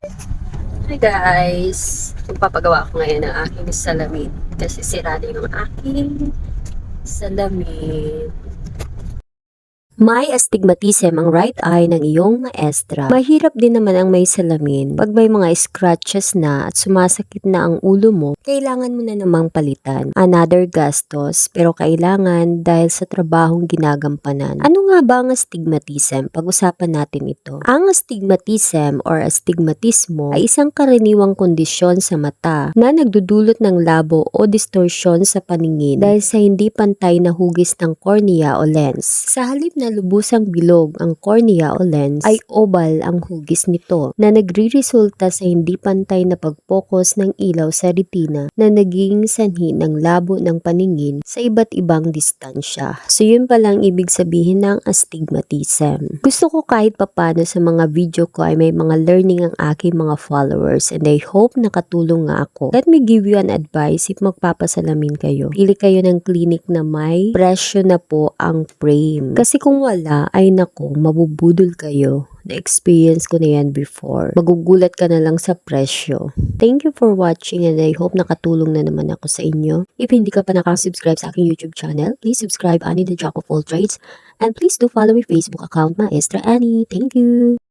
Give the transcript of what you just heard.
Hi guys! Magpapagawa ko ngayon ng aking salamin kasi sira na yung aking salamin. May astigmatism ang right eye ng iyong maestra. Mahirap din naman ang may salamin. Pag may mga scratches na at sumasakit na ang ulo mo, kailangan mo na namang palitan. Another gastos, pero kailangan dahil sa trabahong ginagampanan. Ano nga ba ang astigmatism? Pag-usapan natin ito. Ang astigmatism or astigmatismo ay isang karaniwang kondisyon sa mata na nagdudulot ng labo o distortion sa paningin dahil sa hindi pantay na hugis ng cornea o lens. Sa halip na lubusang bilog ang cornea o lens ay oval ang hugis nito na nagriresulta sa hindi pantay na pag-focus ng ilaw sa retina na naging sanhi ng labo ng paningin sa iba't ibang distansya. So yun palang ibig sabihin ng astigmatism. Gusto ko kahit papano sa mga video ko ay may mga learning ang aking mga followers and I hope nakatulong nga ako. Let me give you an advice if magpapasalamin kayo. Pili kayo ng clinic na may presyo na po ang frame. Kasi kung wala, ay nako, mabubudol kayo. Na-experience ko na yan before. Magugulat ka na lang sa presyo. Thank you for watching and I hope nakatulong na naman ako sa inyo. If hindi ka pa nakasubscribe sa aking YouTube channel, please subscribe Annie the Jack of All Trades and please do follow my Facebook account, Maestra Annie. Thank you!